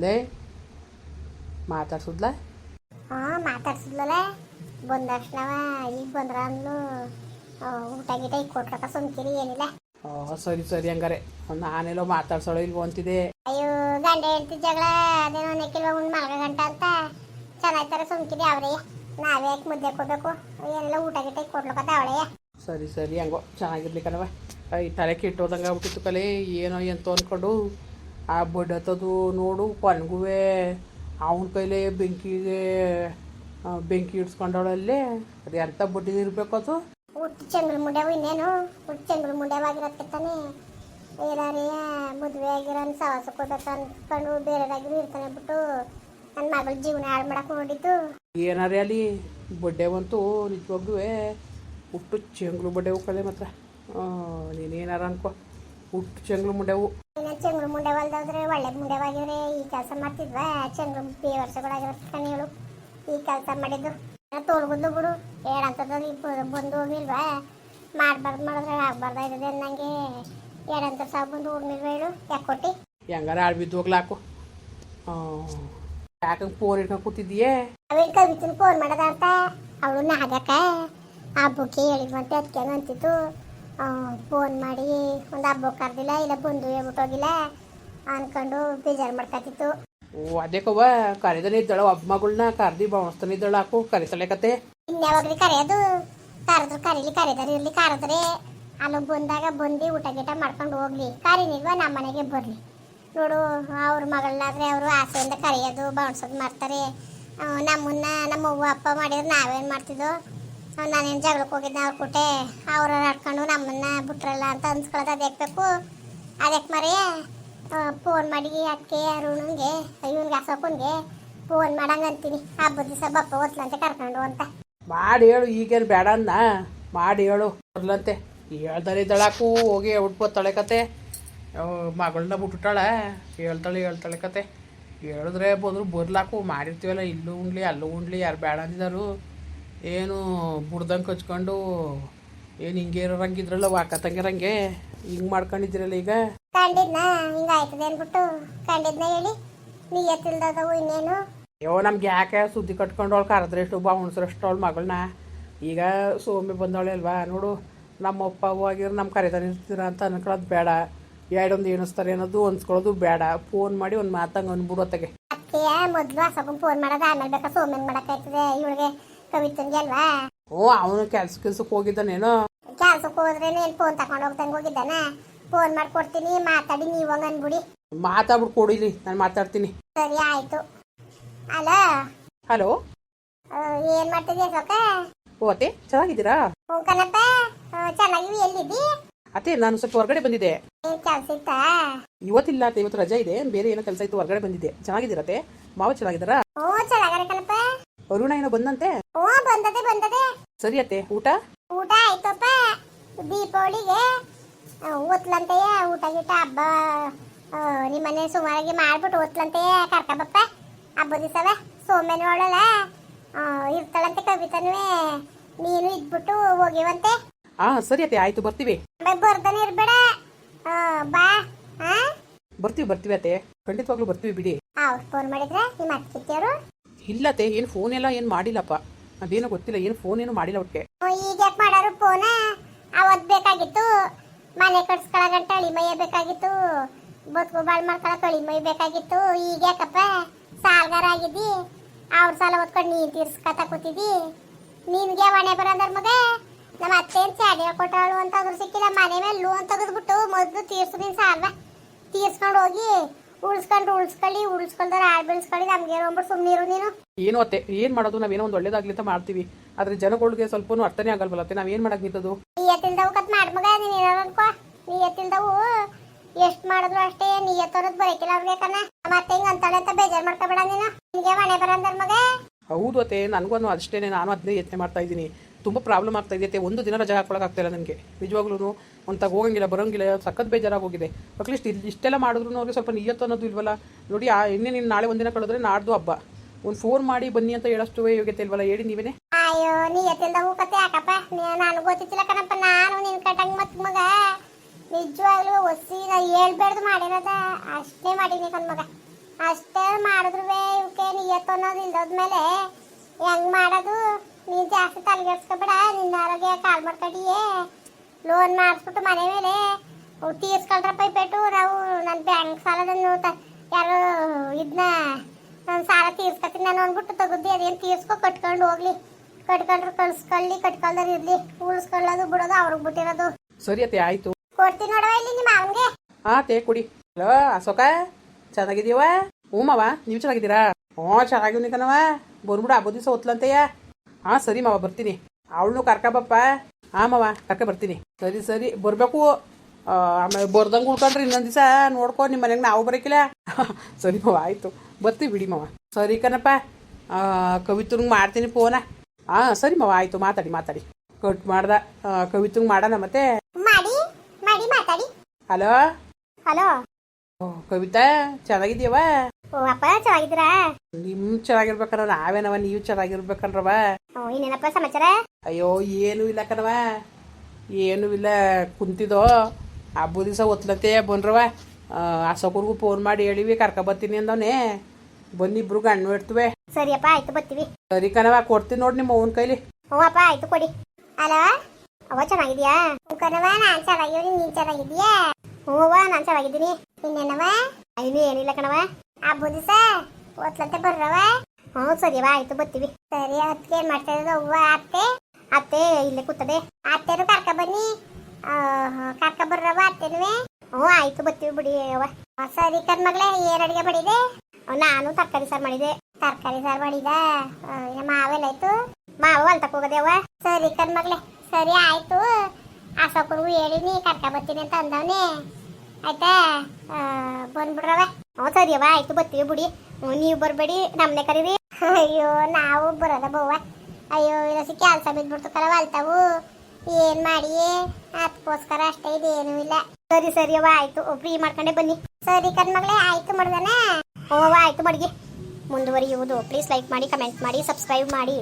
ಲೇ ಮಾತಾಡ್ಸುದ್ಲ? ಹಾ ಮಾತಾಡ್ಸಿದ್ಲಲ್ಲ ಬಂದ ತಕ್ಷಣವ ಈಗ ಬಂದ್ರ ಅಂದ್ಲು ಊಟ ಗೀಟ ಈಗ ಕೊಟ್ರಕ ಸುಮ್ಕಿರಿ ಏನಿಲ್ಲ. ಓ ಸರಿ ಸರಿ ಹಂಗಾರೆ. ನಾನೆಲ್ಲೋ ಮಾತಾಡ್ಸೋಳು ಇಲ್ವೋ ಅಂತಿದೆ ಅಯ್ಯೋ ಗಂಡ ಹೇಳ್ತಿ ಜಗಳ ಅದೇನೋ ನೆಕ್ಕಿಲ್ವ ಒಂದು ಮಲ್ಗ ಗಂಟ ಅಂತ. ಚೆನ್ನಾಗ್ತಾರೆ ಸುಮ್ಕಿರಿ ಅವ್ರೇ. ನಾವೇ ಯಾಕೆ ಮುದ್ದೆ ಕೊಡ್ಬೇಕು? ಏನೆಲ್ಲ ಊಟ ಗೀಟ ಈಗ ಕೊಡ್ಲಕತ್ತ ಅವಳೆಯ ಸರಿ ಸರಿ ಹಂಗೋ ಚೆನ್ನಾಗಿರ್ಲಿ ಕಣವ ಈ ತಲೆ ಕೆಟ್ಟೋದಂಗೆ ಆಗ್ಬಿಟ್ಟಿತ್ತು ಕಲೆ ಏನೋ ಎಂತೋ ಅಂದ್ಕೊಂಡು ಆ ಬಡತದು ನೋಡು ಕೊನೆಗುವೆ ಅವನ ಕೈಲೇ ಬೆಂಕಿಗೆ ಬೆಂಕಿ ಇಡ್ಸ್ಕೊಂಡವಳಲ್ಲೇ ಅದು ಎಂಥ ಬಡ್ಡಿ ಇರ್ಬೇಕು ಅದು? ಹುಟ್ಟು ಚಂದ್ರ ಮುಂಡ್ಯಾವ ಇನ್ನೇನು? ಹುಟ್ಟು ಚಂದ್ರ ಮುಂಡೆವಾಗಿರತ್ತೆ ತಾನೆ. ಏನಾರೇ ಮದುವೆ ಆಗಿರೋ ಸವಾಸ ಕೊಡ್ಬೇಕು ಅನ್ಕೊಂಡು ಬೇರೆದಾಗಿ ಇರ್ತಾನೆ ಬಿಟ್ಟು ನನ್ನ ಮಗಳ ಜೀವನ ಹಾಳು ಮಾಡಕ್ಕೆ ನೋಡಿದ್ದು ಏನಾರೇ ಅಲ್ಲಿ? ಬಂತು ನಿಜವಾಗ್ಲೂ ಹುಟ್ಟು ಚೆಂಗ್ಳು ಬಡ್ಡೆವು ಕಲೆ ಮಾತ್ರ. ನೀನೇನಾರ ಅನ್ಕೋ. ಹುಟ್ಟು ಚೆಂಗ್ಳು ಮುಂಡೆವು ಚೆಂಗ್ಳು ಮುಂಡೆ ಹೊಲ್ದಾದ್ರೆ ಒಳ್ಳೆ ಮುಂಡೆವಾಗಿದ್ರೆ ಈ ಕೆಲಸ ಮಾಡ್ತಿದ್ವಾ? ಚಂದ್ರು ಬೇ ವರ್ಷಗಳಾಗಿರೋ ಕಣಿಗಳು ಈ ಕೆಲಸ ಮಾಡಿದ್ದು ತೋಳ್ಗುದ್ದು ಬಿಡು. ಈ ಬಂದು ಹೋಗಿಲ್ವಾ? ಮಾಡ್ಬಾರ್ದು ಮಾಡಿದ್ರೆ ಆಗ್ಬಾರ್ದಾಗಿದೆ ನಂಗೆ ಎರಡಂತ ಸಾವು ಬಂದು ಹೋಗ್ಲಿಲ್ವಾ ಹೇಳು ಯಾಕೊಟ್ಟಿ ಕೊಟ್ಟಿ? ಹೆಂಗಾರ ಆಳ್ ಬಿದ್ದು ಹೋಗ್ಲಾಕು? ಯಾಕಂಗೆ ಫೋನ್ ಇಟ್ಕೊಂಡು ಕೂತಿದ್ದೀಯೇ? ಅವೇನು ಕವಿತನ ಫೋನ್ ಮಾಡದ ಅಂತ? ಅವಳು ನಾಗಕ್ಕ ಹಬ್ಬಕ್ಕೆ ಹೇಳಿದ್ವಂತೆ ಅದಕ್ಕೆ ಅಂತಿತ್ತು. ಫೋನ್ ಮಾಡಿ ಒಂದು ಹಬ್ಬ ಕರೆದಿಲ್ಲ ಇಲ್ಲ ಬಂದು ಹೇಳ್ಬಿಟ್ಟೋಗಿಲ್ಲ ಅನ್ಕೊಂಡು ಬೇಜಾರು ಮಾಡ್ಕೊತಿತ್ತು ಓ ಅದೇ ಕವ್ವ ಕರೆದನೇ ಇದ್ದಾಳ ಒಬ್ಬ ಮಗಳನ್ನ ಕರ್ದಿ ಬಾವಣಿಸ್ತಾನೆ ಇದ್ದಾಳ ಹಾಕು ಕರೆಸಲೇಕತೆ ಇನ್ಯಾವಾಗ್ರಿ ಇನ್ಯಾವಾಗ್ಲಿ ಕರೆಯೋದು? ಕರೆದ್ರು ಕರೀಲಿ ಕರೆದಾರೆ ಇರ್ಲಿ ಕರೆದ್ರೆ ಅಲ್ಲಿ ಬಂದಾಗ ಬಂದು ಊಟ ಗೀಟ ಮಾಡ್ಕೊಂಡು ಹೋಗ್ಲಿ. ಕರೀನಿಲ್ವ ನಮ್ಮ ಮನೆಗೆ ಬರ್ಲಿ. ನೋಡು ಅವ್ರ ಮಗಳನ್ನಾದ್ರೆ ಅವರು ಆಸೆಯಿಂದ ಕರೆಯೋದು ಬಾಣ್ಸೋದು ಮಾಡ್ತಾರೆ. ನಮ್ಮನ್ನ ನಮ್ಮ ಅವ್ವ ಅಪ್ಪ ಮಾಡಿದ್ರೆ ನಾವೇನು ಮಾಡ್ತಿದ್ದೋ? ನಾನೇನು ಜಗಳಕ್ಕೆ ಹೋಗಿದ್ದೆ ಅವ್ರ ಕೊಟ್ಟೆ ಅವ್ರ ಆಡ್ಕೊಂಡು ನಮ್ಮನ್ನ ಬಿಟ್ರಲ್ಲ ಅಂತ ಅನ್ಸ್ಕೊಳ್ಳೋದು ಅದಕ್ಕೆ ಅದಕ್ಕೆ ಮರೆಯ ಫೋನ್ ಮಾಡಿ ಅದಕ್ಕೆ ಅರುಣಂಗೆ, ಇವನ್ಗೆ ಅಸೋಕನ್ಗೆ ಫೋನ್ ಮಾಡಂಗೆ ಅಂತೀನಿ. ಹಬ್ಬದ ದಿವಸ ಬಪ್ಪ ಓದ್ಲಂತೆ ಕರ್ಕೊಂಡು ಅಂತ. ಮಾಡಿ ಹೇಳು, ಈಗೇನು ಬೇಡ ಅನ್ನ. ಮಾಡಿ ಹೇಳು ಬರ್ಲಂತೆ ಹೇಳ್ತಾರೆ ಇದ್ದಾಳಾಕು ಹೋಗಿ ಹೇಳ್ಬಿಟ್ಬೋತಾಳೆ ಕತೆ. ಮಗಳನ್ನ ಬಿಟ್ಬಿಟ್ಟಾಳೆ ಹೇಳ್ತಾಳೆ ಹೇಳ್ತಾಳೆ ಕತೆ. ಹೇಳಿದ್ರೆ ಬಂದರು ಬರ್ಲಾಕು ಮಾಡಿರ್ತೀವಲ್ಲ, ಇಲ್ಲೂ ಉಣ್ಲಿ, ಅಲ್ಲೂ ಉಣ್ಲಿ, ಯಾರು ಬೇಡ ಅಂದಿದ್ದಾರು ಏನು ಬುಡ್ದಂಗೆ ಕಚ್ಕೊಂಡು ಏನು ಹಿಂಗೆ ಇರೋರಂಗಿದ್ರಲ್ಲ ವಾಕತ್ತಂಗಿರಂಗೆ ಹಿಂಗೆ ಮಾಡ್ಕೊಂಡಿದ್ರಲ್ಲ ಈಗ? ಕಂಡಿದ್ನ ಹಿಂಗಾಯ್ತದೆ ಅನ್ಬಿಟ್ಟು ಕಂಡಿದ್ನ ಹೇಳಿ. ನೀ ಇನ್ನೇನು? ಅಯ್ಯೋ ನಮ್ಗೆ ಯಾಕೆ ಸುದ್ದಿ ಕಟ್ಕೊಂಡು ಅವಳು ಕರೆದ್ರೆ ಎಷ್ಟು ಬಾವುಣ್ಸ್ರಷ್ಟು ಅವ್ಳು ಮಗಳನ್ನ ಈಗ ಸೋಮಿ ಬಂದವಳೆ ಅಲ್ವಾ? ನೋಡು ನಮ್ಮ ಅಪ್ಪ ಆಗಿರೋ ನಮ್ಮ ಕರೆದಾರೆ ಇರ್ತೀರ ಅಂತ ಅನ್ಕೊಳ್ಳೋದು ಬೇಡ. ಎರಡೊಂದು ಏನಿಸ್ತಾರೆ ಅನ್ನೋದು ಅನ್ಸ್ಕೊಳ್ಳೋದು ಬೇಡ. ಫೋನ್ ಮಾಡಿ ಒಂದು ಮಾತಂಗೆ ಅನ್ಬಿಡು ಮೊದಲು ಫೋನ್ ಮಾಡೋದು ಆಮೇಲೆ ಬೇಕಾ ಸೋಮನ್ ಮಾಡೋಕ್ಕಾಯ್ತದೆ ಇವಳಿಗೆ ಕವಿತನ್ಗೆ ಅಲ್ವಾ? ಓ ಅವನು ಕೆಲ್ಸ ಕೆಲ್ಸಕ್ಕೆ ಹೋಗಿದ್ದಾನೇನೋ? ಕೆಲ್ಸಕ್ಕೆ ಹೋದ್ರೆ ಏನ್ ಫೋನ್ ತಕೊಂಡು ಹೋಗ್ದಂಗೆ ಹೋಗಿದ್ದಾನ? ಫೋನ್ ಮಾಡ್ಕೊಡ್ತೀನಿ ಮಾತಾಡಿ ನೀವು ಹಂಗ ಅನ್ಬಿಡಿ. ಮಾತಾಡ್ಬಿಟ್ಟು ಕೊಡಿಲಿ ನಾನು ಮಾತಾಡ್ತೀನಿ. ಸರಿ ಆಯ್ತು. ಅಲ್ಲ ಹಲೋ? ಆ, ಏನ್ ಮಾಡ್ತಿದ್ಯಾ ಸೊಕ ಚೆನ್ನಾಗಿದ್ದೀರಾ? ಓ ಕನಪ್ಪ ಆ, ಚೆನ್ನಾಗಿವಿ ಎಲ್ಲಿದ್ದಿ? ಅತ್ತೆ ನಾನು ಸ್ವಲ್ಪ ಹೊರಗಡೆ ಬಂದಿದ್ದೆ. ಏನ್ ಕೆಲ್ಸ ಇತ್ತಾ? ಇವತ್ತಿಲ್ಲ ಅತ್ತೆ ಇವತ್ತು ರಜೆ ಇದೆ ಬೇರೆ ಏನೋ ಕೆಲಸ ಇತ್ತು ಹೊರಗಡೆ ಬಂದಿದ್ದೆ. ಚೆನ್ನಾಗಿದ್ದೀರತ್ತೆ ಮಾವ ಚೆನ್ನಾಗಿದ್ದಾರಾ? ಓ ಚೆನ್ನಾಗಾರ ಕಣಪ್ಪ. ಅರುಣ ಏನೋ ಬಂದಂತೆ? ಓ ಬಂದದೆ ಬಂದದೆ. ಸರಿ ಅತ್ತೆ ಊಟ? ಊಟ ಆಯ್ತಪ್ಪ. ದೀಪಾವಳಿಗೆ ಓದ್ಲಂತೆಯ ಊಟ ಗೀಟ ಹಬ್ಬ ಆ, ನಿಮ್ಮನೆ ಸುಮಾರಾಗಿ ಮಾಡ್ಬಿಟ್ಟು ಓದ್ಲಂತೆಯ ಕರ್ಕಬಪ್ಪ. ಹಬ್ಬ ದಿವಸವ ಸೋಮೇನು ಅವಳಲ್ಲ. ಇರ್ತಾಳಂತೆ ಕವಿತನುವೆ. ನೀನು ಇದ್ಬಿಟ್ಟು ಹೋಗಿವಂತೆ. ಹಾ ಸರಿ ಅತ್ತೆ ಆಯ್ತು ಬರ್ತೀವಿ. ಬರ್ದನ ಇರ್ಬೇಡ. ಆ, ಬಾ ಬರ್ತೀವಿ ಬರ್ತೀವಿ ಅತ್ತೆ. ಖಂಡಿತವಾಗ್ಲೂ ಬರ್ತೀವಿ ಬಿಡಿ. ಅವ್ರು ಫೋನ್ ಮಾಡಿದ್ರೆ ನಿಮ್ಮ ಅತ್ತಿಯವರು ಇಲ್ಲತ್ತೆ ಏನು ಫೋನ್ ಎಲ್ಲ ಏನು ಮಾಡಿಲ್ಲಪ್ಪ. ಅದೇನೋ ಗೊತ್ತಿಲ್ಲ, ಏನು ಫೋನ್ ಏನು ಮಾಡಿಲ್ಲ ಒಟ್ಟಿಗೆ ಈಗ ಯಾಕೆ ಮಾಡೋರು ಫೋನ ಅವತ್ತು ಬೇಕಾಗಿತ್ತು. ಮನೆ ಕಟ್ಸ್ಕೊಳಗಂಟ ಅಳಿಮಯ್ಯ ಬೇಕಾಗಿತ್ತು. ಬದುಕು ಬಾಳ್ ಮಾಡ್ಕೊಳಕ್ ಅಳಿಮೈ ಬೇಕಾಗಿತ್ತು. ಈಗ ಯಾಕಪ್ಪ? ಸಾಲ್ಗಾರ ಆಗಿದ್ದಿ. ಅವ್ರ ಸಾಲ ಓದ್ಕೊಂಡು ನೀನು ತೀರ್ಸ್ಕತ ಕೂತಿದ್ದಿ. ನಿನ್ಗೆ ಮನೆ ಬರೋದ್ರ ಮಗ? ನಮ್ಮ ಅತ್ತೆ ಏನ್ ಚಾಡಿ ಕೊಟ್ಟಾಳು ಅಂತ ಅದ್ರ ಸಿಕ್ಕಿಲ್ಲ. ಮನೆ ಮೇಲೆ ಲೋನ್ ತೆಗೆದ್ಬಿಟ್ಟು ಮೊದ್ಲು ತೀರ್ಸು ಸಾಲ ಸಾಲ್ವ. ತೀರ್ಸ್ಕೊಂಡು ಹೋಗಿ ಉಳ್ಸ್ಕೊಂಡು ಉಳ್ಸ್ಕೊಳ್ಳಿ ಉಳ್ಸ್ಕೊಳ್ದಾರ ಆಡ್ ಬೆಳೆಸ್ಕೊಳ್ಳಿ ನಮ್ಗೆ ಅಂದ್ಬಿಟ್ಟು ಸುಮ್ಮನಿರು ನೀನು. ಏನು ಅತ್ತೆ ಏನು ಮಾಡೋದು? ನಾವೇನೋ ಒಂದು ಒಳ್ಳೇದಾಗ್ಲಿ ಅಂತ ಮಾಡ್ತೀವಿ. ಆದ್ರೆ ಜನಗಳಿಗೆ ಸ್ವಲ್ಪನೂ ಅರ್ಥನೇ ಆಗಲ್ವಲ್ಲ ಅತ್ತೆ? ನಾವೇನು ಮಾಡಕ್ ನಿಂತದ್ದು? ನಿಯತ್ತಿಲ್ದವು ಕತ್ ಮಾಡ್ ಮಗ ನೀನ್ ಏನಾರ ಅನ್ಕೋ. ನಿಯತ್ತಿಲ್ದವು ಎಷ್ಟ್ ಮಾಡಿದ್ರು ಅಷ್ಟೇ ನೀ ಬರಕಿಲ್ಲ ಅವ್ರಿಗೆ ಕಣ. ಮತ್ತೆ ಹಿಂಗ್ ಅಂತಾಳೆ ಅಂತ ಬೇಜಾರ್ ಮಾಡ್ಕೋಬೇಡ ನೀನು. ನಿನ್ಗೆ ಮನೆ ಬರಂದ್ರ ಮಗ. ಹೌದು ಅತ್ತೆ ನನಗೂ ಅಷ್ಟೇನೆ ನಾನು ಅದನ್ನೇ ಯತ್ನೆ ಮಾಡ್ತಾ ಇದ್ದೀನಿ. ತುಂಬ ಪ್ರಾಬ್ಲಮ್ ಆಗ್ತಾ ಇದೆ. ಒಂದು ದಿನ ರಜೆ ಹಾಕೊಳಕ್ಕಾಗ್ತಿಲ್ಲ ನನಗೆ. ನಿಜವಾಗ್ಲೂ ಒಂತಾಗ ಹೋಗಂಗಿಲ್ಲ, ಬರೋಂಗಿಲ್ಲ, ಸಖತ್ ಬೇಜಾರಾಗಿ ಹೋಗಿದೆ. ಅಟ್ಲೀಸ್ಟ್ ಇಲ್ಲಿ ಇಷ್ಟೆಲ್ಲ ಮಾಡಿದ್ರು ಅವ್ರಿಗೆ ಸ್ವಲ್ಪ ನಿಯತ್ತು ಅನ್ನೋದು ಇಲ್ವಲ್ಲ? ನೋಡಿ, ಆ ಇನ್ನೇ ನೀನು ನಾಳೆ ಒಂದಿನ ಕಳೆದ್ರೆ ನಾಡ್ದು ಹಬ್ಬ. ಒಂದು ಫೋನ್ ಮಾಡಿ ಬನ್ನಿ ಅಂತ ಹೇಳಷ್ಟು ಯೋಗ್ಯತೆ ಇಲ್ವಲ್ಲ? ಹೇಳಿ ನೀವೇನೆ. ಅಯ್ಯೋ ನಿಯತ್ತಿಲ್ದವು ಕತೆ ಯಾಕಪ್ಪ? ನಾನು ಗೊತ್ತಿಲ್ಲ ಕಣಪ್ಪ, ನಾನು ನಿನ್ ಕಟ್ಟಂಗ್ ಮತ್ ಮಗ. ನಿಜವಾಗ್ಲೂ ಒಸಿ ನಾ ಹೇಳ್ಬೇಡ್ದು ಮಾಡಿರೋದ. ಅಷ್ಟೇ ಮಾಡೀನಿ ಕಣ್ ಮಗ. ಅಷ್ಟೇ ಮಾಡಿದ್ರು ಇವಕ್ಕೆ ನಿಯತ್ತು ಅನ್ನೋದು ಇಲ್ದೋದ್ಮೇಲೆ ಹೆಂಗ್ ಮಾಡೋದು? ನೀನ್ ಜಾಸ್ತಿ ತಲೆಗೆಡ್ಸ್ಕೊಬೇಡ ನಿನ್ನ ಆರೋಗ್ಯ ಕಾಲ್ ಮಾಡ್ಕೊಂಡಿಯೇ ಲೋನ್ ಮಾಡಿಸ್ಬಿಟ್ಟು ಮನೆ ಮೇಲೆ ತೀರ್ಸ್ಕೊಳ್ರಪ್ಪ ಪೈಪೇಟು ನಾವು ನನ್ನ ಬ್ಯಾಂಕ್ ಸಾಲದನ್ನು ಯಾರು ಇದನ್ನ ನನ್ನ ಸಾಲ ತೀರ್ಸ್ಕೊತೀನಿ ನಾನು ಅಂದ್ಬಿಟ್ಟು ತಗುದ್ದಿ ಅದೇನು ತೀರ್ಸ್ಕೊ ಕಟ್ಕೊಂಡು ಹೋಗ್ಲಿ. ಕಟ್ಕೊಂಡ್ರು ಕಳ್ಸ್ಕೊಳ್ಳಿ ಕಟ್ಕೊಳ್ದಾರ ಇರ್ಲಿ. ಉಳಿಸ್ಕೊಳ್ಳೋದು ಬಿಡೋದು ಅವ್ರಿಗೆ ಬಿಟ್ಟಿರೋದು. ಸರಿ ಅತ್ತೆ ಆಯ್ತು. ಕೊಡ್ತೀನಿ ನೋಡವ ಇಲ್ಲಿ ನಿಮ್ಮ ಅವನ್ಗೆ ಹಾ ತೇ ಕುಡಿ. ಹಲೋ ಅಶೋಕ ಚೆನ್ನಾಗಿದೀವ ಹ್ಞೂ ಅವ ನೀವು ಚೆನ್ನಾಗಿದ್ದೀರಾ? ಹ್ಞೂ ಚೆನ್ನಾಗಿವ್ನಿ ಕಣವ ಬಂದ್ಬಿಡು ಹಬ್ಬದ ದಿವಸ ಹೊತ್ಲಂತೆಯ ಹಾಂ ಸರಿ ಮಾವ ಬರ್ತೀನಿ. ಅವಳನ್ನು ಕರ್ಕಬಪ್ಪ. ಹಾಂ ಮಾವ ಕರ್ಕ ಬರ್ತೀನಿ. ಸರಿ ಸರಿ. ಬರಬೇಕು. ಆಮೇಲೆ ಬರ್ದಂಗೆ ಉಳ್ಕೊಂಡ್ರಿ ಇನ್ನೊಂದು ದಿವಸ ನೋಡ್ಕೊ ನಿಮ್ಮ ಮನೆಗೆ ನಾವು ಬರಕಿಲ್ಲ. ಸರಿ ಮಾವ ಆಯಿತು. ಬರ್ತೀವಿ ಬಿಡಿ ಮಾವ. ಸರಿ ಕಣಪ್ಪ. ಕವಿತ್ರಂಗ್ ಮಾಡ್ತೀನಿ ಫೋನ ಹಾಂ ಸರಿ ಮಾವ ಆಯ್ತು. ಮಾತಾಡಿ ಮಾತಾಡಿ. ಕಟ್ ಮಾಡ್ದ. ಕವಿತಂಗೆ ಮಾಡೋಣ ಮತ್ತೆ. ಹಲೋ? ಹಲೋ? ಕವಿತಾ ಚೆನ್ನಾಗಿದ್ಯವ ಓ ಅಪ್ಪ ಚೆನ್ನಾಗಿದ್ದೀರಾ ನಿಮ್ ಚೆನ್ನಾಗಿರ್ಬೇಕನ್ವ ನಾವೇನವ ನೀವು ಚೆನ್ನಾಗಿರ್ಬೇಕನ್ರವ ಓ ಇನ್ನೇನಪ್ಪ ಸಮಾಚಾರ? ಅಯ್ಯೋ ಏನು ಇಲ್ಲ ಕಣವ ಏನು ಇಲ್ಲ ಕುಂತಿದೋ. ಹಬ್ಬ ದಿವಸ ಒತ್ಲತ್ತೆ ಬಂದ್ರವ ಅಶೋಕರ್ಗೂ ಫೋನ್ ಮಾಡಿ ಹೇಳಿವಿ ಕರ್ಕೊಬರ್ತೀನಿ ಅಂದವನೇ. ಬನ್ನಿ ಇಬ್ರು ಗಣ್ಣು ಇಡ್ತವೆ ಸರಿಯಪ್ಪ ಆಯ್ತು ಬರ್ತೀವಿ. ಸರಿ ಕಣವ ಕೊಡ್ತೀನಿ ನೋಡಿ ನಿಮ್ಮ ಅವನ ಕೈಲಿ. ಹ್ಞೂ ಅಪ್ಪ ಆಯ್ತು ಕೊಡಿ. ಅಲೋ? ಅವ ಚೆನ್ನಾಗಿದ್ಯಾ? ಕಣವ ನಾನ್ ಚೆನ್ನಾಗಿದ್ದೀನಿ ನೀನ್ ಚೆನ್ನಾಗಿದ್ಯಾ ಹ್ಞೂ ಅವ್ವ ನಾನ್ ಚೆನ್ನಾಗಿದ್ದೀನಿ. ಇನ್ನೇನವ ಅಯ್ಯೋ ಏನಿಲ್ಲ ಕಣವ ಹಬ್ಬದ ಸರ್ ಓದ್ಲಂತೆ ಬರ್ರವ ಹ್ಞೂ ಬಾ ಆಯ್ತು ಬರ್ತೀವಿ. ಸರಿ ಅದಕ್ಕೆ ಏನು ಮಾಡ್ತಾ ಇರೋದು? ಅತ್ತೆ? ಅತ್ತೆ ಇಲ್ಲೇ ಕೂತದೆ. ಅತ್ತೆನು ಕರ್ಕ ಬನ್ನಿ. ಕರ್ಕ ಬರ್ರವ ಅತ್ತೆನುವೆ? ಹ್ಞೂ ಆಯ್ತು ಬರ್ತೀವಿ ಬಿಡಿ ಅವ್ವ ಆ, ಸರಿ ಕಣ್ ಮಗಳೇ ಏನ್ ಅಡಿಗೆ ಮಾಡಿದೆ? ನಾನು ತರಕಾರಿ ಸಾರು ಮಾಡಿದೆ. ತರಕಾರಿ ಸಾರು ಮಾಡಿದ ಆ, ಮಾವೆಲ್ಲ ಆಯ್ತು. ಮಾವ ಹೊಲ್ತಕ್ ಹೋಗದೆ ಅವ್ವ ಸರಿ ಕಣ್ ಮಗಳೇ. ಸರಿ ಆಯ್ತು. ಅಶೋಕರ್ಗೂ ಹೇಳಿನಿ ಕರ್ಕ ಬರ್ತೀನಿ ಅಂತ ಅಂದವನೇ. ಆಯ್ತಾ? ಆ, ಬಂದ್ಬಿಡ್ರವ ಹ್ಞೂ ಆಯ್ತು, ಬರ್ತೀವಿ ಬಿಡಿ. ನೀವು ಬರಬೇಡಿ ನಮ್ಮನೆ ಕರೀರಿ. ಅಯ್ಯೋ, ನಾವು ಬರೋದ ಬವ್ವ ಅಯ್ಯೋ, ಇಲ್ಲ ಕೆಲಸ ಬಿದ್ಬಿಡ್ತು ಕಲವ ಅಲ್ತಾವು ಏನ್ ಮಾಡಿ ಅದಕ್ಕೋಸ್ಕರ ಅಷ್ಟೇ, ಇದೇನೂ ಇಲ್ಲ. ಸರಿ ಸರಿ ಅವ್ವ, ಆಯ್ತು. ಫ್ರೀ ಮಾಡ್ಕೊಂಡೆ ಬನ್ನಿ. ಸರಿ, ಕಣ್ಮಗಳೇ, ಆಯ್ತು ಮಾಡ್ದನ ಓವ ಆಯ್ತು ಮಡ್ಗಿ. ಮುಂದುವರಿಯುವುದು. ಪ್ಲೀಸ್ ಲೈಕ್ ಮಾಡಿ ಕಮೆಂಟ್ ಮಾಡಿ ಸಬ್ಸ್ಕ್ರೈಬ್ ಮಾಡಿ.